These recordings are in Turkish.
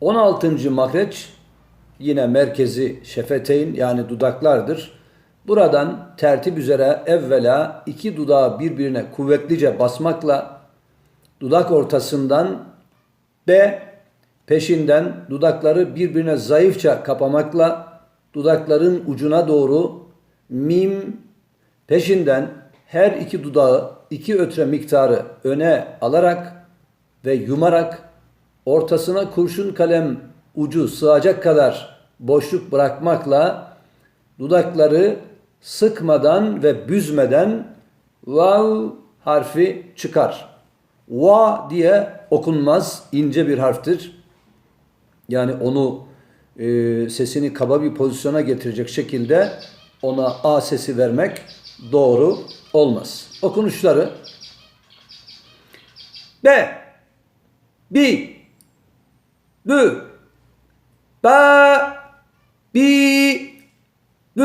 16. mahreç yine merkezi şefeteyn yani dudaklardır. Buradan tertip üzere evvela iki dudağı birbirine kuvvetlice basmakla dudak ortasından B peşinden dudakları birbirine zayıfça kapamakla dudakların ucuna doğru mim peşinden her iki dudağı iki ötre miktarı öne alarak ve yumarak ortasına kurşun kalem ucu sığacak kadar boşluk bırakmakla dudakları sıkmadan ve büzmeden vav harfi çıkar. Va diye okunmaz ince bir harftir. Yani onu e, sesini kaba bir pozisyona getirecek şekilde ona A sesi vermek doğru olmaz. Okunuşları B ぶ、ば、び、ぶ、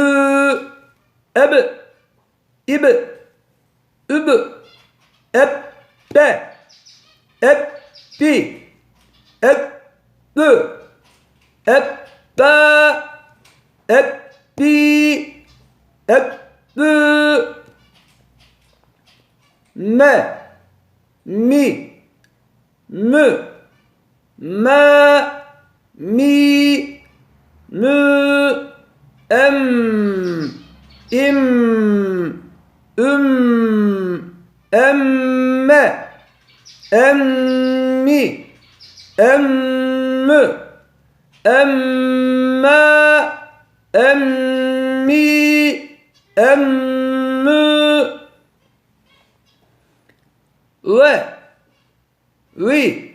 えぶ、いぶ、うぶ、えっぺ、えっぴ、えっぶ、えっぱ、えっぴ、えっぶ、め、み、む、Me Mi Mü Em İm Üm Emme Emmi Emmü Emme Emmi Emmü ve vi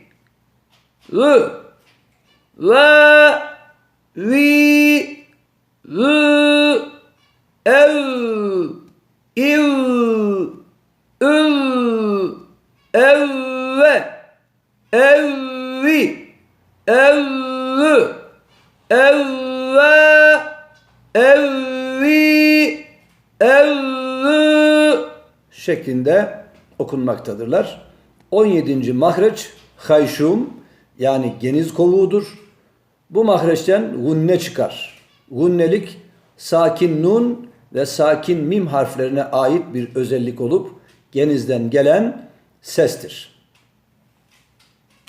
rı ve vi rı ev iv ül. Evve evvi evvü evve evvi evvü şeklinde okunmaktadırlar. 17. mahreç hayşum yani geniz kovuğudur. Bu mahreçten gunne çıkar. Gunnelik sakin nun ve sakin mim harflerine ait bir özellik olup genizden gelen sestir.